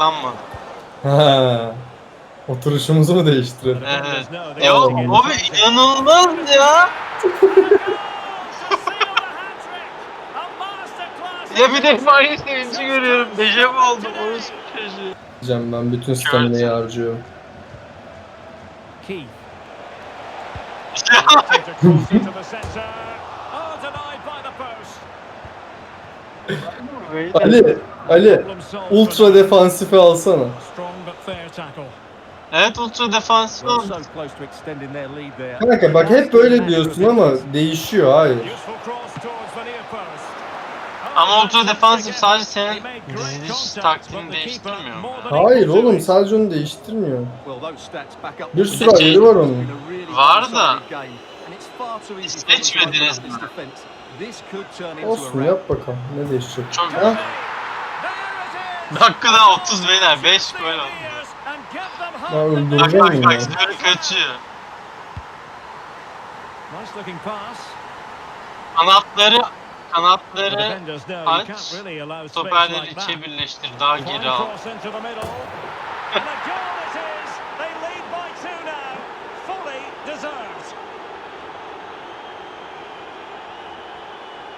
Sanmadım. Ha. Oturuşumuzu mu değiştirelim? Evet. Ya abi inanılmaz ya. Ya bir defa aynı sevinci görüyorum. Dejavu oldum. Orası çocuğu. Diyeceğim ben bütün staminayı harcıyorum. Keith. Ali, Ali, ultra defansife alsana. Evet ultra defansif oldu. Kanka bak hep böyle diyorsun ama değişiyor hayır. Ama ultra defansif sadece senin diziliş taktiğini değiştirmiyor? Hayır oğlum sadece onu değiştirmiyor. Bir sürü ayarı var onun. Var da. Game, and it's far too easy for them to Seçmediniz open up mi? this defense. This could turn into a Olsun yap bakalım ne değişecek. Çok Ha? Dakikada 30 beyler 5 gol oldu. Ya. Bak öldüreceğim bak mi bak ya? Kaçıyor. Kanatları kanatları aç. stoperleri içe birleştir. Daha geri al.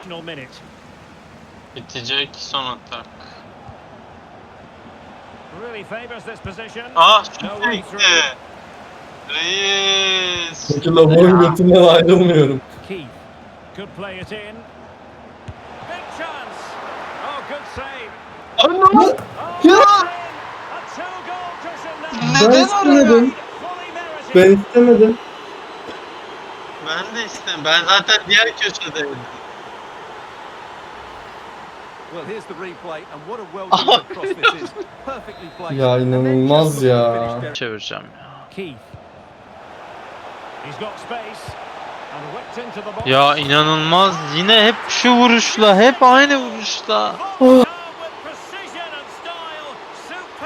Final minute. Bitecek son atak. Really favours this position. Ah şu çekti. Reis. Peki lavuğun götünden ayrılmıyorum. Keith could play it in. Big chance. Oh, good save. Anam. Oh, Ya! Neden merited. Ben istemedim. Ben de istemem. Ben zaten diğer köşedeydim. Ya inanılmaz ya. the finish there, Çevireceğim ya. Keith. He's got space. And whipped into the box. Ya inanılmaz. Yine hep şu vuruşla, hep aynı vuruşla. Superbly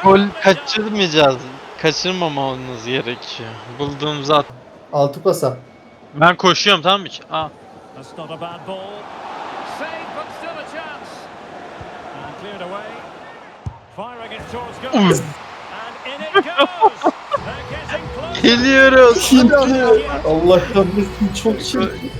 Gol kaçırmayacağız. Kaçırmamamız gerekiyor. Bulduğumuz at. Altı pasa. Ben koşuyorum tamam mı? Aa. Cleared away. Firing it towards goal. And in it goes. They're getting. Geliyoruz. Allah kahretsin çok şey.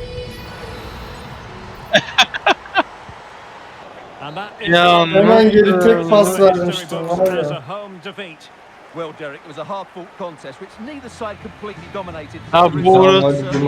And that is Ya Hemen geri tek pas vermiştim ya. home defeat. Well, Derek, it was a hard-fought contest, which neither side completely dominated. Ha, bu arada-